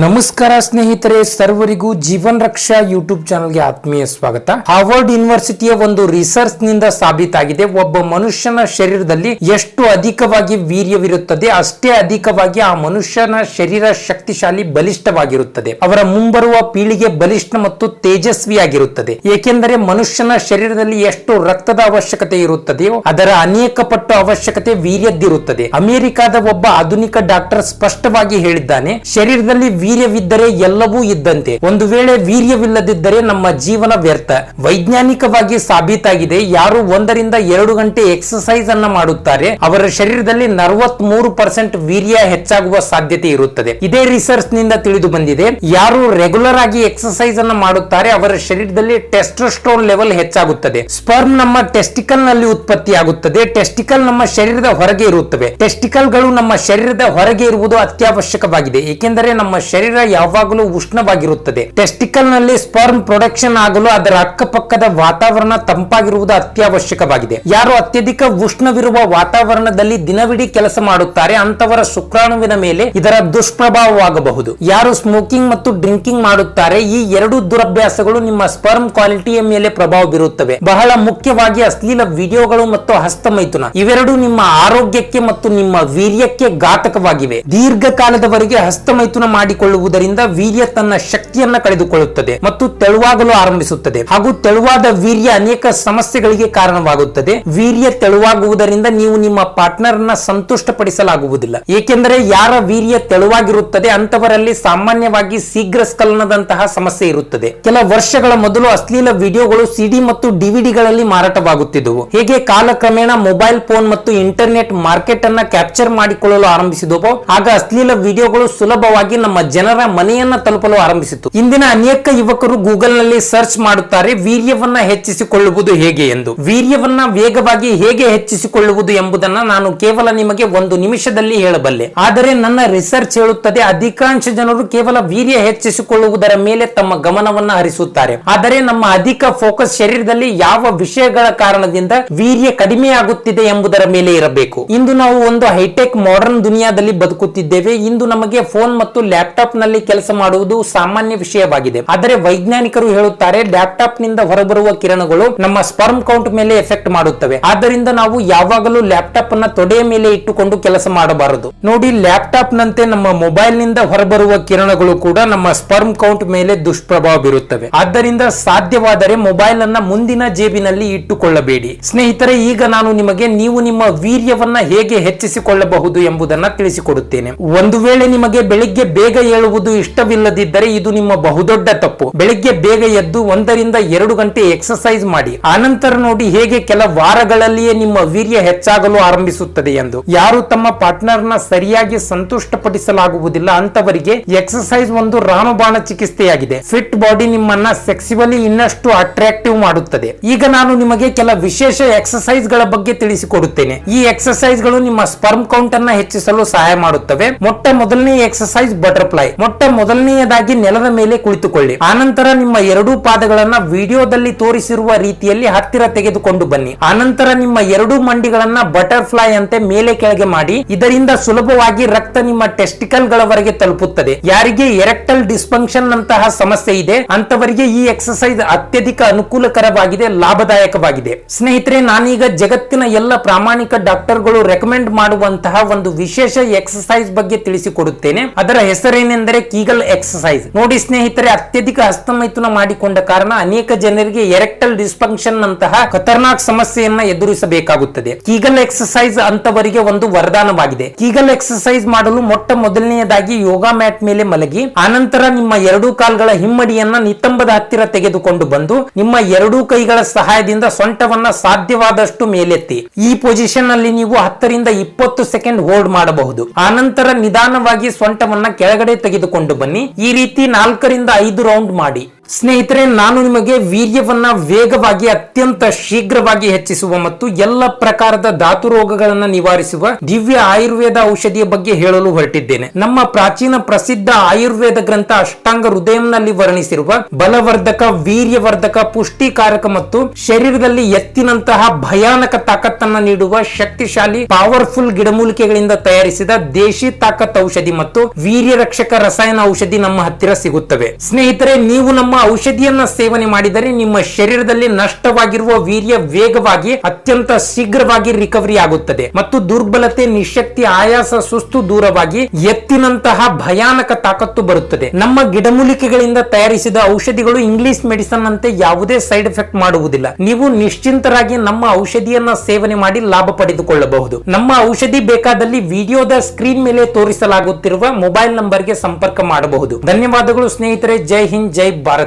ನಮಸ್ಕಾರ ಸ್ನೇಹಿತರೆ, ಸರ್ವರಿಗೂ ಜೀವನ್ ರಕ್ಷಾ ಯೂಟ್ಯೂಬ್ ಚಾನಲ್ಗೆ ಆತ್ಮೀಯ ಸ್ವಾಗತ. ಹಾರ್ವರ್ಡ್ ಯೂನಿವರ್ಸಿಟಿಯ ಒಂದು ರಿಸರ್ಚ್ನಿಂದ ಸಾಬೀತಾಗಿದೆ. ಒಬ್ಬ ಮನುಷ್ಯನ ಶರೀರದಲ್ಲಿ ಎಷ್ಟು ಅಧಿಕವಾಗಿ ವೀರ್ಯವಿರುತ್ತದೆ, ಅಷ್ಟೇ ಅಧಿಕವಾಗಿ ಆ ಮನುಷ್ಯನ ಶರೀರ ಶಕ್ತಿಶಾಲಿ, ಬಲಿಷ್ಠವಾಗಿರುತ್ತದೆ. ಅವರ ಮುಂಬರುವ ಪೀಳಿಗೆ ಬಲಿಷ್ಠ ಮತ್ತು ತೇಜಸ್ವಿಯಾಗಿರುತ್ತದೆ. ಏಕೆಂದರೆ ಮನುಷ್ಯನ ಶರೀರದಲ್ಲಿ ಎಷ್ಟು ರಕ್ತದ ಅವಶ್ಯಕತೆ ಇರುತ್ತದೆಯೋ, ಅದರ ಅನೇಕ ಪಟ್ಟು ಅವಶ್ಯಕತೆ ವೀರ್ಯದ್ದಿರುತ್ತದೆ. ಅಮೆರಿಕಾದ ಒಬ್ಬ ಆಧುನಿಕ ಡಾಕ್ಟರ್ ಸ್ಪಷ್ಟವಾಗಿ ಹೇಳಿದ್ದಾನೆ, ಶರೀರದಲ್ಲಿ ವೀರ್ಯವಿದ್ದರೆ ಎಲ್ಲವೂ ಇದ್ದಂತೆ. ಒಂದು ವೇಳೆ ವೀರ್ಯವಿಲ್ಲದಿದ್ದರೆ ನಮ್ಮ ಜೀವನ ವ್ಯರ್ಥ. ವೈಜ್ಞಾನಿಕವಾಗಿ ಸಾಬೀತಾಗಿದೆ. ಯಾರು ಒಂದರಿಂದ ಎರಡು ಗಂಟೆ ಎಕ್ಸರ್ಸೈಸ್ ಅನ್ನ ಮಾಡುತ್ತಾರೆ, ಅವರ ಶರೀರದಲ್ಲಿ ನಲವತ್ ಮೂರು ಪರ್ಸೆಂಟ್ ವೀರ್ಯ ಹೆಚ್ಚಾಗುವ ಸಾಧ್ಯತೆ ಇರುತ್ತದೆ. ಇದೇ ರಿಸರ್ಚ್ನಿಂದ ತಿಳಿದು ಬಂದಿದೆ, ಯಾರು ರೆಗ್ಯುಲರ್ ಆಗಿ ಎಕ್ಸರ್ಸೈಸ್ ಅನ್ನ ಮಾಡುತ್ತಾರೆ, ಅವರ ಶರೀರದಲ್ಲಿ ಟೆಸ್ಟೋಸ್ಟ್ರೋನ್ ಲೆವೆಲ್ ಹೆಚ್ಚಾಗುತ್ತದೆ. ಸ್ಪರ್ಮ್ ನಮ್ಮ ಟೆಸ್ಟಿಕಲ್ನಲ್ಲಿ ಉತ್ಪತ್ತಿಯಾಗುತ್ತದೆ. ಟೆಸ್ಟಿಕಲ್ ನಮ್ಮ ಶರೀರದ ಹೊರಗೆ ಇರುತ್ತವೆ. ಟೆಸ್ಟಿಕಲ್ಗಳು ನಮ್ಮ ಶರೀರದ ಹೊರಗೆ ಇರುವುದು ಅತ್ಯವಶ್ಯಕವಾಗಿದೆ. ಏಕೆಂದರೆ ನಮ್ಮ ಶರೀರ ಯಾವಾಗಲೂ ಉಷ್ಣವಾಗಿರುತ್ತದೆ. ಟೆಸ್ಟಿಕಲ್ನಲ್ಲಿ ಸ್ಪರ್ಮ್ ಪ್ರೊಡಕ್ಷನ್ ಆಗಲು ಅದರ ಅಕ್ಕಪಕ್ಕದ ವಾತಾವರಣ ತಂಪಾಗಿರುವುದು ಅತ್ಯವಶ್ಯಕವಾಗಿದೆ. ಯಾರು ಅತ್ಯಧಿಕ ಉಷ್ಣವಿರುವ ವಾತಾವರಣದಲ್ಲಿ ದಿನವಿಡೀ ಕೆಲಸ ಮಾಡುತ್ತಾರೆ ಅಂತವರ ಶುಕ್ರಾಣುವಿನ ಮೇಲೆ ಇದರ ದುಷ್ಪ್ರಭಾವವಾಗಬಹುದು. ಯಾರು ಸ್ಮೋಕಿಂಗ್ ಮತ್ತು ಡ್ರಿಂಕಿಂಗ್ ಮಾಡುತ್ತಾರೆ, ಈ ಎರಡು ದುರಭ್ಯಾಸಗಳು ನಿಮ್ಮ ಸ್ಪರ್ಮ್ ಕ್ವಾಲಿಟಿಯ ಮೇಲೆ ಪ್ರಭಾವ ಬೀರುತ್ತವೆ. ಬಹಳ ಮುಖ್ಯವಾಗಿ ಅಶ್ಲೀಲ ವಿಡಿಯೋಗಳು ಮತ್ತು ಹಸ್ತಮೈಥುನ. ಇವೆರಡು ನಿಮ್ಮ ಆರೋಗ್ಯಕ್ಕೆ ಮತ್ತು ನಿಮ್ಮ ವೀರ್ಯಕ್ಕೆ ಘಾತಕವಾಗಿವೆ. ದೀರ್ಘಕಾಲದವರೆಗೆ ಹಸ್ತಮೈಥುನ ಮಾಡಿಕೊಳ್ಳುವುದರಿಂದ ವೀರ್ಯ ತನ್ನ ಶಕ್ತಿಯನ್ನ ಕಳೆದುಕೊಳ್ಳುತ್ತದೆ ಮತ್ತು ತೆಳುವಾಗಲು ಆರಂಭಿಸುತ್ತದೆ. ಹಾಗೂ ತೆಳುವಾದ ವೀರ್ಯ ಅನೇಕ ಸಮಸ್ಯೆಗಳಿಗೆ ಕಾರಣವಾಗುತ್ತದೆ. ವೀರ್ಯ ತೆಳುವಾಗುವುದರಿಂದ ನೀವು ನಿಮ್ಮ ಪಾರ್ಟ್ನರ್ನ ಸಂತುಷ್ಟಪಡಿಸಲಾಗುವುದಿಲ್ಲ. ಏಕೆಂದರೆ ಯಾರ ವೀರ್ಯ ತೆಳುವಾಗಿರುತ್ತದೆ ಅಂತವರಲ್ಲಿ ಸಾಮಾನ್ಯವಾಗಿ ಶೀಘ್ರ ಸ್ಖಲನದಂತಹ ಸಮಸ್ಯೆ ಇರುತ್ತದೆ. ಕೆಲ ವರ್ಷಗಳ ಮೊದಲು ಅಶ್ಲೀಲ ವಿಡಿಯೋಗಳು ಸಿಡಿ ಮತ್ತು ಡಿವಿಡಿಗಳಲ್ಲಿ ಮಾರಾಟವಾಗುತ್ತಿದ್ದವು. ಹೇಗೆ ಕಾಲಕ್ರಮೇಣ ಮೊಬೈಲ್ ಫೋನ್ ಮತ್ತು ಇಂಟರ್ನೆಟ್ ಮಾರ್ಕೆಟ್ ಅನ್ನ ಕ್ಯಾಪ್ಚರ್ ಮಾಡಿಕೊಳ್ಳಲು ಆರಂಭಿಸಿದವೋ, ಆಗ ಅಶ್ಲೀಲ ವಿಡಿಯೋಗಳು ಸುಲಭವಾಗಿ ನಮ್ಮ ಜನರ ಮನೆಯನ್ನ ತಲುಪಲು ಆರಂಭಿಸಿತು ಇಂದಿನ ಅನೇಕ ಯುವಕರು ಗೂಗಲ್ನಲ್ಲಿ ಸರ್ಚ್ ಮಾಡುತ್ತಾರೆ ವೀರ್ಯವನ್ನ ಹೆಚ್ಚಿಸಿಕೊಳ್ಳುವುದು ಹೇಗೆ ಎಂದು. ವೀರ್ಯವನ್ನ ವೇಗವಾಗಿ ಹೇಗೆ ಹೆಚ್ಚಿಸಿಕೊಳ್ಳುವುದು ಎಂಬುದನ್ನ ನಾನು ಕೇವಲ ನಿಮಗೆ ಒಂದು ನಿಮಿಷದಲ್ಲಿ ಹೇಳಬಲ್ಲೆ. ಆದರೆ ನನ್ನ ರಿಸರ್ಚ್ ಹೇಳುತ್ತದೆ ಅಧಿಕಾಂಶ ಜನರು ಕೇವಲ ವೀರ್ಯ ಹೆಚ್ಚಿಸಿಕೊಳ್ಳುವುದರ ಮೇಲೆ ತಮ್ಮ ಗಮನವನ್ನ ಹರಿಸುತ್ತಾರೆ. ಆದರೆ ನಮ್ಮ ಅಧಿಕ ಫೋಕಸ್ ಶರೀರದಲ್ಲಿ ಯಾವ ವಿಷಯಗಳ ಕಾರಣದಿಂದ ವೀರ್ಯ ಕಡಿಮೆಯಾಗುತ್ತಿದೆ ಎಂಬುದರ ಮೇಲೆ ಇರಬೇಕು. ಇಂದು ನಾವು ಒಂದು ಹೈಟೆಕ್ ಮಾಡರ್ನ್ ದುನಿಯಾದಲ್ಲಿ ಬದುಕುತ್ತಿದ್ದೇವೆ. ಇಂದು ನಮಗೆ ಫೋನ್ ಮತ್ತು ಲ್ಯಾಪ್ಟಾಪ್ನಲ್ಲಿ ಕೆಲಸ ಮಾಡುವುದು ಸಾಮಾನ್ಯ ವಿಷಯವಾಗಿದೆ. ಆದರೆ ವೈಜ್ಞಾನಿಕರು ಹೇಳುತ್ತಾರೆ ಲ್ಯಾಪ್ಟಾಪ್ನಿಂದ ಹೊರಬರುವ ಕಿರಣಗಳು ನಮ್ಮ ಸ್ಪರ್ಮ್ ಕೌಂಟ್ ಮೇಲೆ ಎಫೆಕ್ಟ್ ಮಾಡುತ್ತವೆ. ಆದ್ದರಿಂದ ನಾವು ಯಾವಾಗಲೂ ಲ್ಯಾಪ್ಟಾಪ್ ಅನ್ನ ತೊಡೆಯ ಮೇಲೆ ಇಟ್ಟುಕೊಂಡು ಕೆಲಸ ಮಾಡಬಾರದು. ನೋಡಿ ಲ್ಯಾಪ್ಟಾಪ್ ನಂತೆ ನಮ್ಮ ಮೊಬೈಲ್ನಿಂದ ಹೊರಬರುವ ಕಿರಣಗಳು ಕೂಡ ನಮ್ಮ ಸ್ಪರ್ಮ್ ಕೌಂಟ್ ಮೇಲೆ ದುಷ್ಪ್ರಭಾವ ಬೀರುತ್ತವೆ. ಆದ್ದರಿಂದ ಸಾಧ್ಯವಾದರೆ ಮೊಬೈಲ್ ಅನ್ನ ಮುಂದಿನ ಜೇಬಿನಲ್ಲಿ ಇಟ್ಟುಕೊಳ್ಳಬೇಡಿ. ಸ್ನೇಹಿತರೆ, ಈಗ ನಾನು ನಿಮಗೆ, ನೀವು ನಿಮ್ಮ ವೀರ್ಯವನ್ನ ಹೇಗೆ ಹೆಚ್ಚಿಸಿಕೊಳ್ಳಬಹುದು ಎಂಬುದನ್ನ ತಿಳಿಸಿಕೊಡುತ್ತೇನೆ. ಒಂದು ವೇಳೆ ನಿಮಗೆ ಬೆಳಿಗ್ಗೆ ಬೇಗ ಏಳುವುದು ಇಷ್ಟವಿಲ್ಲದಿದ್ದರೆ ಇದು ನಿಮ್ಮ ಬಹುದೊಡ್ಡ ತಪ್ಪು. ಬೆಳಿಗ್ಗೆ ಬೇಗ ಎದ್ದು ಒಂದರಿಂದ ಎರಡು ಗಂಟೆ ಎಕ್ಸರ್ಸೈಸ್ ಮಾಡಿ. ಆನಂತರ ನೋಡಿ ಹೇಗೆ ಕೆಲ ವಾರಗಳಲ್ಲಿಯೇ ನಿಮ್ಮ ವೀರ್ಯ ಹೆಚ್ಚಾಗಲು ಆರಂಭಿಸುತ್ತದೆ ಎಂದು. ಯಾರು ತಮ್ಮ ಪಾರ್ಟ್ನರ್ನ ಸರಿಯಾಗಿ ಸಂತುಷ್ಟಪಡಿಸಲಾಗುವುದಿಲ್ಲ ಅಂತವರಿಗೆ ಎಕ್ಸರ್ಸೈಸ್ ಒಂದು ರಾಮಬಾಣ ಚಿಕಿತ್ಸೆಯಾಗಿದೆ. ಫಿಟ್ ಬಾಡಿ ನಿಮ್ಮನ್ನ ಸೆಕ್ಸಿವಲಿ ಇನ್ನಷ್ಟು ಅಟ್ರಾಕ್ಟಿವ್ ಮಾಡುತ್ತದೆ. ಈಗ ನಾನು ನಿಮಗೆ ಕೆಲ ವಿಶೇಷ ಎಕ್ಸರ್ಸೈಸ್ಗಳ ಬಗ್ಗೆ ತಿಳಿಸಿಕೊಡುತ್ತೇನೆ. ಈ ಎಕ್ಸರ್ಸೈಸ್ಗಳು ನಿಮ್ಮ ಸ್ಪರ್ಮ್ ಕೌಂಟ್ ಅನ್ನ ಹೆಚ್ಚಿಸಲು ಸಹಾಯ ಮಾಡುತ್ತವೆ. ಮೊಟ್ಟ ಮೊದಲನೇ ಎಕ್ಸರ್ಸೈಸ್ ಬಟರ್ಫ್ಲೈ ಮೊಟ್ಟ ಮೊದಲನೆಯದಾಗಿ ನೆಲದ ಮೇಲೆ ಕುಳಿತುಕೊಳ್ಳಿ. ಆನಂತರ ನಿಮ್ಮ ಎರಡೂ ಪಾದಗಳನ್ನ ವಿಡಿಯೋದಲ್ಲಿ ತೋರಿಸಿರುವ ರೀತಿಯಲ್ಲಿ ಹತ್ತಿರ ತೆಗೆದುಕೊಂಡು ಬನ್ನಿ. ಆನಂತರ ನಿಮ್ಮ ಎರಡೂ ಮಂಡಿಗಳನ್ನ ಬಟರ್ಫ್ಲೈ ಅಂತೆ ಮೇಲೆ ಕೆಳಗೆ ಮಾಡಿ. ಇದರಿಂದ ಸುಲಭವಾಗಿ ರಕ್ತ ನಿಮ್ಮ ಟೆಸ್ಟಿಕಲ್ ಗಳವರೆಗೆ ತಲುಪುತ್ತದೆ. ಯಾರಿಗೆ ಎರೆಕ್ಟಲ್ ಡಿಸ್ಫಂಕ್ಷನ್ ನಂತಹ ಸಮಸ್ಯೆ ಇದೆ ಅಂತವರಿಗೆ ಈ ಎಕ್ಸರ್ಸೈಸ್ ಅತ್ಯಧಿಕ ಅನುಕೂಲಕರವಾಗಿದೆ, ಲಾಭದಾಯಕವಾಗಿದೆ. ಸ್ನೇಹಿತರೆ, ನಾನೀಗ ಜಗತ್ತಿನ ಎಲ್ಲ ಪ್ರಾಮಾಣಿಕ ಡಾಕ್ಟರ್ಗಳು ರೆಕಮೆಂಡ್ ಮಾಡುವಂತಹ ಒಂದು ವಿಶೇಷ ಎಕ್ಸರ್ಸೈಸ್ ಬಗ್ಗೆ ತಿಳಿಸಿಕೊಡುತ್ತೇನೆ. ಅದರ ಹೆಸರೇನೆಂದರೆ ಕೀಗಲ್ ಎಕ್ಸಸೈಸ್ ನೋಡಿ ಸ್ನೇಹಿತರೆ, ಅತ್ಯಧಿಕ ಹಸ್ತಮೈಥುನ ಮಾಡಿಕೊಂಡ ಕಾರಣ ಅನೇಕ ಜನರಿಗೆ ಎರೆಕ್ಟಲ್ ಡಿಸ್ಫಂಕ್ಷನ್ ನಂತಹ ಖತರ್ನಾಕ್ ಸಮಸ್ಯೆಯನ್ನ ಎದುರಿಸಬೇಕಾಗುತ್ತದೆ. ಕೀಗಲ್ ಎಕ್ಸಸೈಸ್ ಅಂತವರಿಗೆ ಒಂದು ವರದಾನವಾಗಿದೆ. ಕೀಗಲ್ ಎಕ್ಸಸೈಸ್ ಮಾಡಲು ಮೊಟ್ಟ ಮೊದಲನೆಯದಾಗಿ ಯೋಗಾ ಮ್ಯಾಟ್ ಮೇಲೆ ಮಲಗಿ, ಆನಂತರ ನಿಮ್ಮ ಎರಡೂ ಕಾಲ್ಗಳ ಹಿಮ್ಮಡಿಯನ್ನ ನಿತಂಬದ ಹತ್ತಿರ ತೆಗೆದುಕೊಂಡು ಬಂದು, ನಿಮ್ಮ ಎರಡೂ ಕೈಗಳ ಸಹಾಯದಿಂದ ಸೊಂಟವನ್ನ ಸಾಧ್ಯವಾದಷ್ಟು ಮೇಲೆತ್ತಿ. ಈ ಪೊಸಿಷನ್ ಅಲ್ಲಿ ನೀವು ಹತ್ತರಿಂದ ಇಪ್ಪತ್ತು ಸೆಕೆಂಡ್ ಹೋಲ್ಡ್ ಮಾಡಬಹುದು. ಆನಂತರ ನಿಧಾನವಾಗಿ ಸೊಂಟವನ್ನ ಕೆಳಗಡೆ ತೆಗೆದುಕೊಂಡು ಬನ್ನಿ. ಈ ರೀತಿ ನಾಲ್ಕರಿಂದ ಐದು ರೌಂಡ್ ಮಾಡಿ. ಸ್ನೇಹಿತರೆ, ನಾನು ನಿಮಗೆ ವೀರ್ಯವನ್ನ ವೇಗವಾಗಿ, ಅತ್ಯಂತ ಶೀಘ್ರವಾಗಿ ಹೆಚ್ಚಿಸುವ ಮತ್ತು ಎಲ್ಲ ಪ್ರಕಾರದ ಧಾತು ರೋಗಗಳನ್ನ ನಿವಾರಿಸುವ ದಿವ್ಯ ಆಯುರ್ವೇದ ಔಷಧಿಯ ಬಗ್ಗೆ ಹೇಳಲು ಹೊರಟಿದ್ದೇನೆ. ನಮ್ಮ ಪ್ರಾಚೀನ ಪ್ರಸಿದ್ಧ ಆಯುರ್ವೇದ ಗ್ರಂಥ ಅಷ್ಟಾಂಗ ಹೃದಯಂನಲ್ಲಿ ವರ್ಣಿಸಿರುವ ಬಲವರ್ಧಕ, ವೀರ್ಯವರ್ಧಕ, ಪುಷ್ಟಿಕಾರಕ ಮತ್ತು ಶರೀರದಲ್ಲಿ ಎತ್ತಿನಂತಹ ಭಯಾನಕ ತಾಕತ್ತನ್ನ ನೀಡುವ ಶಕ್ತಿಶಾಲಿ ಪವರ್ಫುಲ್ ಗಿಡಮೂಲಿಕೆಗಳಿಂದ ತಯಾರಿಸಿದ ದೇಶಿ ತಾಕತ್ ಔಷಧಿ ಮತ್ತು ವೀರ್ಯ ರಕ್ಷಕ ರಸಾಯನ ಔಷಧಿ ನಮ್ಮ ಹತ್ತಿರ ಸಿಗುತ್ತವೆ. ಸ್ನೇಹಿತರೆ, ನೀವು ನಮ್ಮ ಔಷಧಿಯನ್ನ ಸೇವನೆ ಮಾಡಿದರೆ ನಿಮ್ಮ ಶರೀರದಲ್ಲಿ ನಷ್ಟವಾಗಿರುವ ವೀರ್ಯ ವೇಗವಾಗಿ ಅತ್ಯಂತ ಶೀಘ್ರವಾಗಿ ರಿಕವರಿ ಆಗುತ್ತದೆ. ಮತ್ತು ದುರ್ಬಲತೆ, ನಿಶಕ್ತಿ, ಆಯಾಸ, ಸುಸ್ತು ದೂರವಾಗಿ ಎತ್ತಿನಂತಹ ಭಯಾನಕ ತಾಕತ್ತು ಬರುತ್ತದೆ. ನಮ್ಮ ಗಿಡಮೂಲಿಕೆಗಳಿಂದ ತಯಾರಿಸಿದ ಔಷಧಿಗಳು ಇಂಗ್ಲಿಷ್ ಮೆಡಿಸನ್ ಅಂತೆ ಯಾವುದೇ ಸೈಡ್ ಎಫೆಕ್ಟ್ ಮಾಡುವುದಿಲ್ಲ. ನೀವು ನಿಶ್ಚಿಂತರಾಗಿ ನಮ್ಮ ಔಷಧಿಯನ್ನ ಸೇವನೆ ಮಾಡಿ ಲಾಭ ಪಡೆದುಕೊಳ್ಳಬಹುದು. ನಮ್ಮ ಔಷಧಿ ಬೇಕಾದಲ್ಲಿ ವಿಡಿಯೋದ ಸ್ಕ್ರೀನ್ ಮೇಲೆ ತೋರಿಸಲಾಗುತ್ತಿರುವ ಮೊಬೈಲ್ ನಂಬರ್ಗೆ ಸಂಪರ್ಕ ಮಾಡಬಹುದು. ಧನ್ಯವಾದಗಳು ಸ್ನೇಹಿತರೆ. ಜೈ ಹಿಂದ್, ಜೈ ಭಾರತ್.